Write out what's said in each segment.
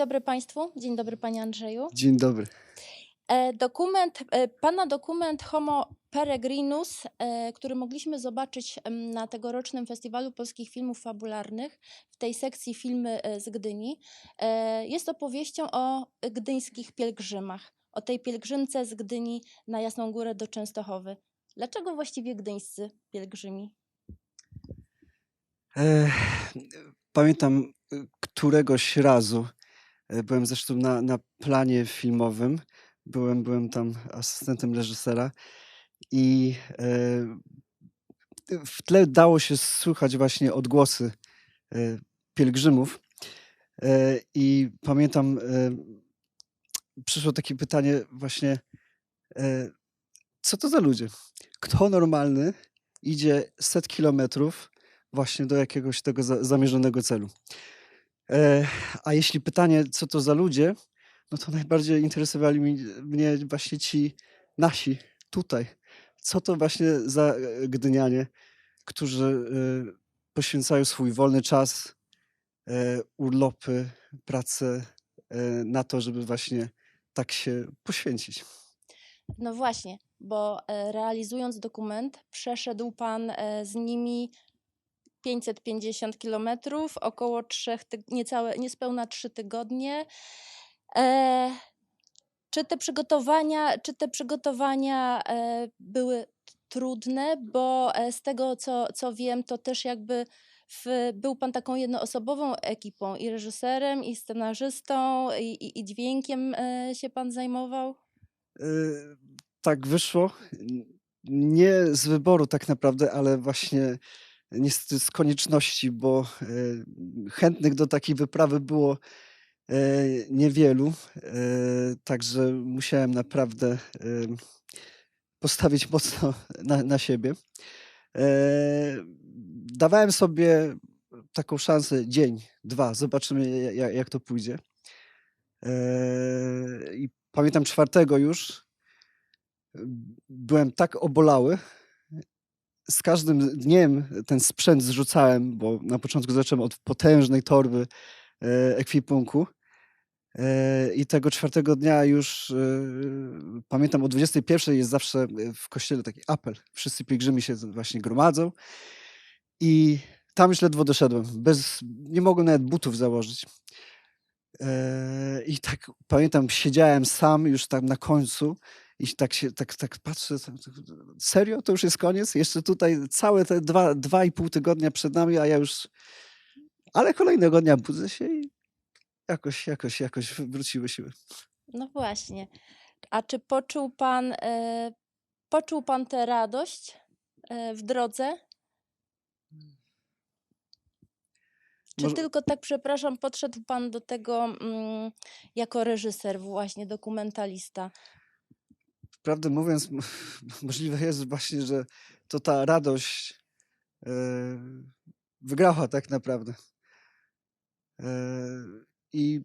dobry Państwu. Dzień dobry Panie Andrzeju. Dzień dobry. E, Dokument, e, Pana dokument Homo Peregrinus, e, który mogliśmy zobaczyć na tegorocznym Festiwalu Polskich Filmów Fabularnych w tej sekcji Filmy z Gdyni, jest opowieścią o gdyńskich pielgrzymach, o tej pielgrzymce z Gdyni na Jasną Górę do Częstochowy. Dlaczego właściwie gdyńscy pielgrzymi? Pamiętam któregoś razu, byłem zresztą na, na planie filmowym, byłem, byłem tam asystentem reżysera i e, w tle dało się słuchać właśnie odgłosy e, pielgrzymów. E, I pamiętam, e, przyszło takie pytanie właśnie, e, co to za ludzie? Kto normalny idzie set kilometrów właśnie do jakiegoś tego za, zamierzonego celu? E, a jeśli pytanie, co to za ludzie, no to najbardziej interesowali mnie właśnie ci nasi tutaj. Co to właśnie za e, Gdynianie, którzy e, poświęcają swój wolny czas, urlopy, pracę na to, żeby właśnie tak się poświęcić. No właśnie, bo realizując dokument, przeszedł Pan z nimi 550 kilometrów, około trzech, tyg- niecałe, niespełna trzy tygodnie. E, czy te przygotowania, czy te przygotowania e, były trudne? Bo e, z tego, co, co wiem, to też jakby w, był Pan taką jednoosobową ekipą i reżyserem, i scenarzystą, i, i, i dźwiękiem e, się Pan zajmował. E, tak wyszło. Nie z wyboru tak naprawdę, ale właśnie niestety z konieczności, bo e, chętnych do takiej wyprawy było e, niewielu. e, Także musiałem naprawdę postawić mocno na, na siebie. Dawałem sobie taką szansę dzień, dwa, zobaczymy ja- ja- jak to pójdzie. I pamiętam czwartego już, byłem tak obolały. Z każdym dniem ten sprzęt zrzucałem, bo na początku zacząłem od potężnej torby e, ekwipunku. E, I tego czwartego dnia już e, pamiętam o 21 jest zawsze w kościele taki apel. Wszyscy pielgrzymi się właśnie gromadzą. I tam już ledwo doszedłem. Bez, nie mogłem nawet butów założyć. I tak pamiętam, siedziałem sam już tam na końcu i tak się tak, tak patrzę, tak, tak, serio, to już jest koniec? Jeszcze tutaj całe te dwa, dwa i pół tygodnia przed nami, a ja już. Ale kolejnego dnia budzę się i jakoś, jakoś, jakoś wróciły siły. No właśnie. A czy poczuł pan, e, poczuł pan tę radość e, w drodze? Czy Może- tylko tak, przepraszam, podszedł pan do tego mm, jako reżyser, właśnie dokumentalista? Prawdę mówiąc, możliwe jest właśnie, że to ta radość e, wygrała tak naprawdę. E, I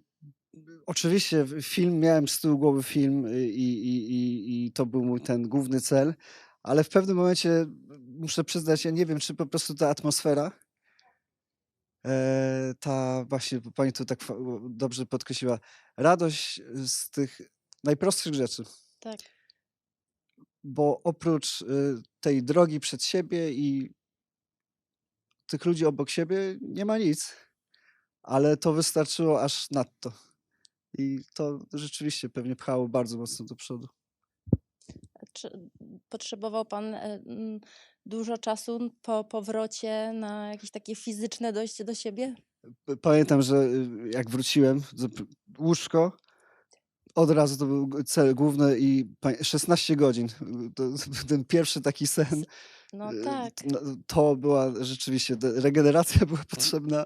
oczywiście film miałem z tyłu głowy film y, i, i, i, i to był mój ten główny cel, ale w pewnym momencie muszę przyznać, ja nie wiem, czy po prostu ta atmosfera, e, ta właśnie, pani to tak dobrze podkreśliła, radość z tych najprostszych rzeczy Tak. Bo oprócz y, tej drogi przed siebie i tych ludzi obok siebie nie ma nic. Ale to wystarczyło aż nadto. I to rzeczywiście pewnie pchało bardzo mocno do przodu. Czy potrzebował pan e, dużo czasu po powrocie na jakieś takie fizyczne dojście do siebie? Pamiętam, że y, jak wróciłem, łóżko, od razu to był cel główny i pa- 16 godzin. To, ten pierwszy taki sen. No y, tak. no, To była rzeczywiście, regeneracja była potrzebna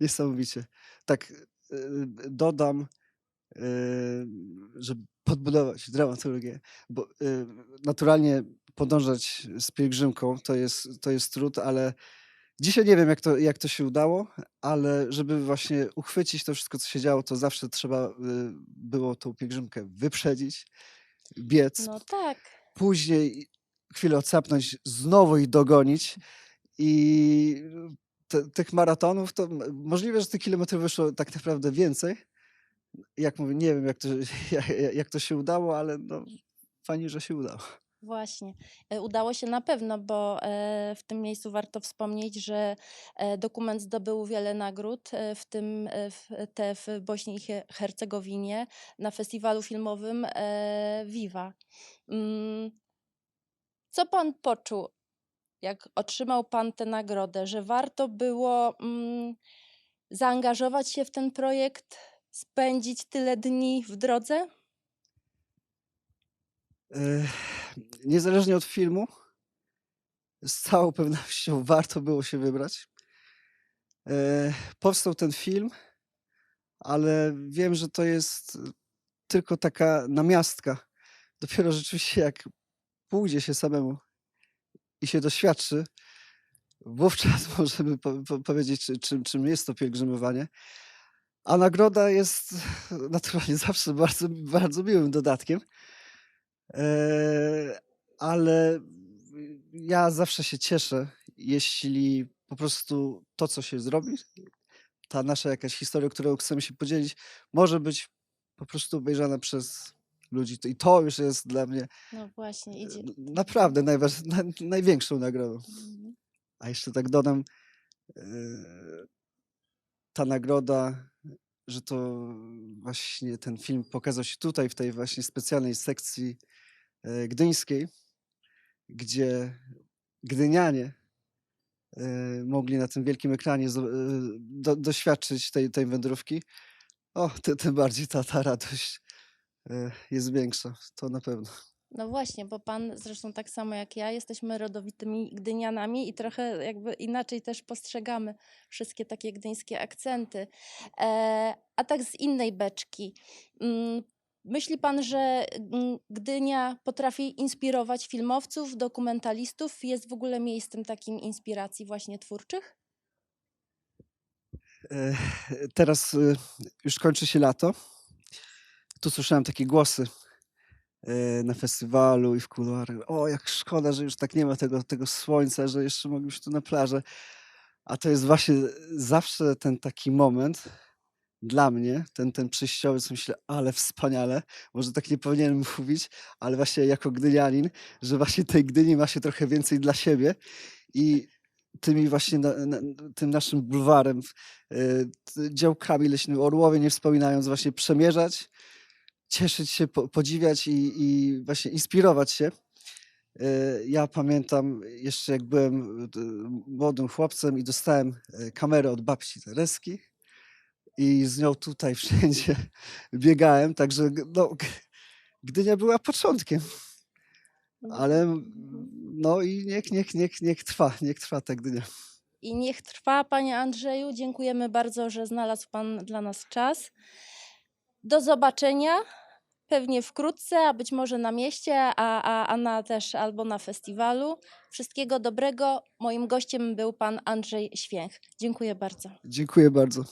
niesamowicie. Tak y, dodam, y, żeby podbudować dramaturgię, bo naturalnie podążać z pielgrzymką to jest, to jest trud, ale dzisiaj nie wiem, jak to, jak to się udało, ale żeby właśnie uchwycić to wszystko, co się działo, to zawsze trzeba y, było tą pielgrzymkę wyprzedzić, biec, No tak. później chwilę odsapnąć, znowu ich dogonić i te, tych maratonów to możliwe, że tych kilometrów wyszło tak naprawdę więcej, Jak mówię, nie wiem jak to, jak, jak to się udało, ale no, fajnie, że się udało. Właśnie. E, Udało się na pewno, bo e, w tym miejscu warto wspomnieć, że e, dokument zdobył wiele nagród, w tym te w Bośni i He- Hercegowinie na festiwalu filmowym Viva. Mm, Co pan poczuł, jak otrzymał pan tę nagrodę, że warto było mm, zaangażować się w ten projekt, spędzić tyle dni w drodze? E, Niezależnie od filmu, z całą pewnością warto było się wybrać. E, Powstał ten film, ale wiem, że to jest tylko taka namiastka. Dopiero rzeczywiście jak pójdzie się samemu i się doświadczy, wówczas możemy po, po, powiedzieć, czy, czym, czym jest to pielgrzymowanie. A nagroda jest naturalnie zawsze bardzo, bardzo miłym dodatkiem. E, ale ja zawsze się cieszę, jeśli po prostu to, co się zrobi, ta nasza jakaś historia, którą chcemy się podzielić, może być po prostu obejrzana przez ludzi. I to już jest dla mnie No właśnie, idzie. e, naprawdę najważ, na, największą nagrodą. Mhm. A jeszcze tak dodam, e, ta nagroda, że to właśnie ten film pokazał się tutaj, w tej właśnie specjalnej sekcji e, gdyńskiej, gdzie gdynianie e, mogli na tym wielkim ekranie e, do, doświadczyć tej, tej wędrówki. O, ty- tym bardziej ta, ta radość jest większa, to na pewno. No właśnie, bo pan zresztą tak samo jak ja, jesteśmy rodowitymi Gdynianami i trochę jakby inaczej też postrzegamy wszystkie takie gdyńskie akcenty. E, a tak z innej beczki. Mm, Myśli pan, że mm, Gdynia potrafi inspirować filmowców, dokumentalistów? Jest w ogóle miejscem takim inspiracji właśnie twórczych? E, Teraz e, już kończy się lato. Tu słyszałem takie głosy na festiwalu i w kuluarach. O, jak szkoda, że już tak nie ma tego, tego słońca, że jeszcze moglibyśmy tu na plażę. A to jest właśnie zawsze ten taki moment dla mnie, ten, ten przejściowy, co myślę, ale wspaniale. Może tak nie powinienem mówić, ale właśnie jako gdynianin, że właśnie tej Gdyni ma się trochę więcej dla siebie i tymi właśnie na, na, tym naszym bulwarem, e, t- działkami leśnymi, Orłowie nie wspominając, właśnie przemierzać, cieszyć się, po, podziwiać i, i właśnie inspirować się. E, Ja pamiętam jeszcze jak byłem e, młodym chłopcem i dostałem e, kamerę od babci Tereski i z nią tutaj wszędzie biegałem, także no, Gdynia była początkiem, ale mm, no i niech, niech, niech, niech trwa, niech trwa ta Gdynia. I niech trwa, panie Andrzeju. Dziękujemy bardzo, że znalazł pan dla nas czas. Do zobaczenia. Pewnie wkrótce, a być może na mieście, a, a, na też albo na festiwalu. Wszystkiego dobrego. Moim gościem był pan Andrzej Święch. Dziękuję bardzo. Dziękuję bardzo.